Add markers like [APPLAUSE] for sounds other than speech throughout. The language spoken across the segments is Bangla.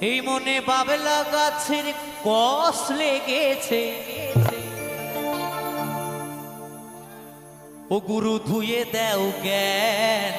এই মনে বাবলা গাছের কষ লেগেছে। ও গুরু ধুয়ে দেও জ্ঞান।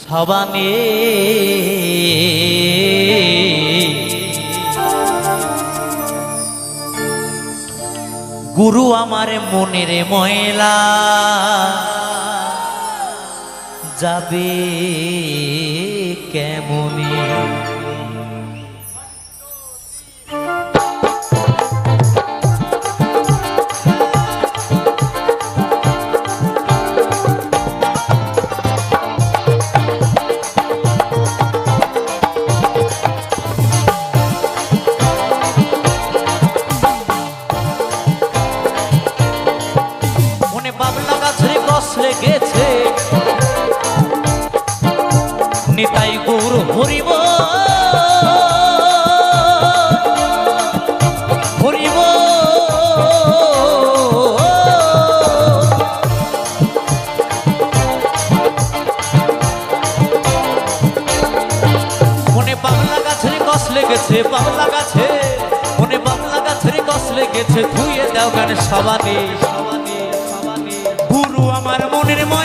সাবানে। গুরু আমার মনের ময়লা যাবে। ভূমি নিতাই গৌর হরিব হরিব মনে বাবলা গাছের কষ লেগেছে বাবলা গাছে। মনে বাবলা গাছের কষ লেগেছে, ধুয়ে দাও গান সবানে সবানে গুরু আমার মনের ময়লা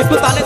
ఎక్కుతానే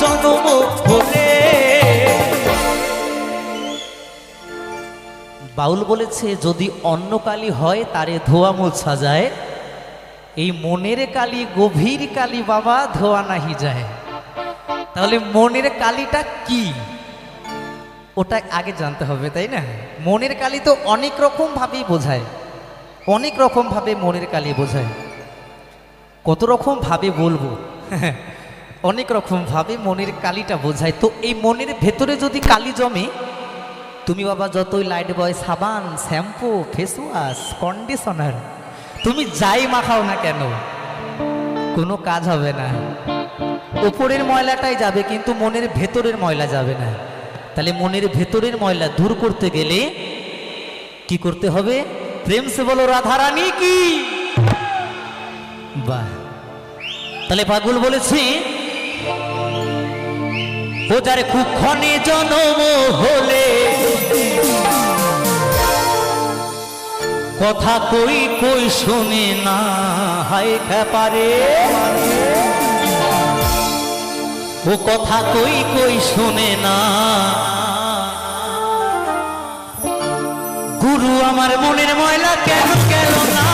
জনম হলে। বাউল বলেছে, যদি অন্য কালি হয়, তারে ধোয়া মোছা যায় এই মনের কালি, গভীর কালি বাবা, ধোয়া নাহি যায়। তাহলে মনের কালিটা কি? ওটা আগে জানতে হবে, তাই না? মনের কালি তো অনেক রকম ভাবেই বোঝায়। অনেক রকম ভাবে মনের কালি বোঝায়। কত রকম ভাবে বলব? [LAUGHS] অনেক রকম ভাবে মনের কালিটা বোঝায়। তো এই মনের ভেতরে যদি কালি জমে, তুমি বাবা যতই লাইট বয় সাবান, শ্যাম্পু ফেস ওয়াশ কন্ডিশনার তুমি যাই মাখাও না কেন, কোনো কাজ হবে না। উপরের ময়লাটাই যাবে, কিন্তু মনের ভেতরের ময়লা যাবে না। তাহলে মনের ভেতরের ময়লা দূর করতে গেলে কি করতে হবে? প্রেম সে বলো, রাধারানী কি? বাহ। তাহলে পাগুল বলেছি ও যারে কুক্ষণে জনম হলে। কথা কই কই শুনে না হাই খেপারে ও কথা কই কই শুনে না। গুরু আমার মনের ময়লা কেন গেল না?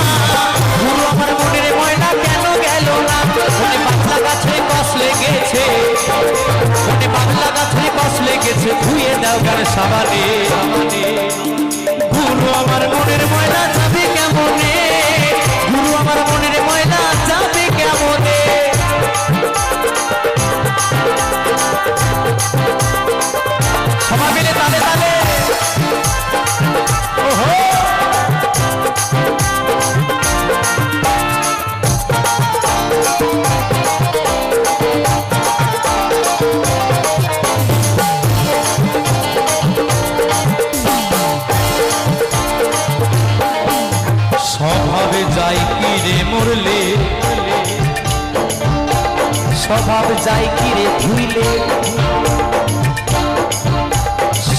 স্বভাব যাই কি রে ধুইলে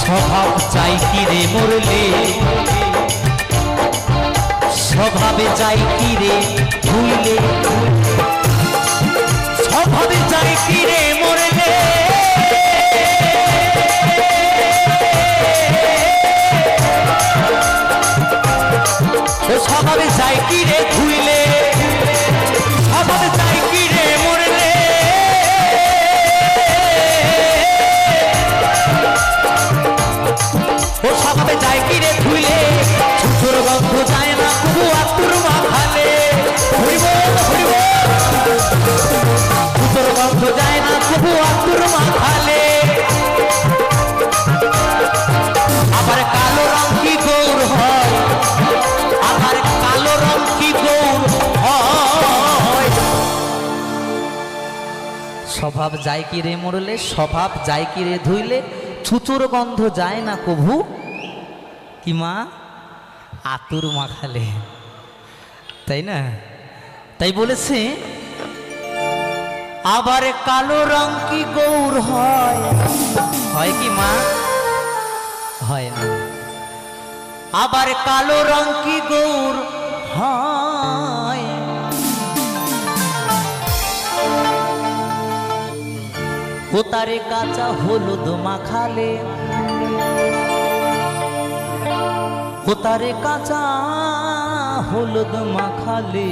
স্বভাব চাই কি রে মরলে? স্বভাবে যাই কি রে ভুইলে? কুবু আতুর মাখালে। আবার কালো রং কি গৌর হয়? আবার কালো রং কি গৌর হয়? স্বভাব যায় কি রে মরলে, স্বভাব যায় কি রে ধুইলে? ছুচুর গন্ধ যায় না কভু? কি মা? আতুর মাখালে। তাই না? তাই বলেছে আবার কালো রং কি গৌর হয়? হয় কি মা? হয় না। আবার কালো রং কি গৌর হয়? ও তারে কাঁচা হলুদ মাখালে ও তারে কাঁচা হলুদ মাখালে।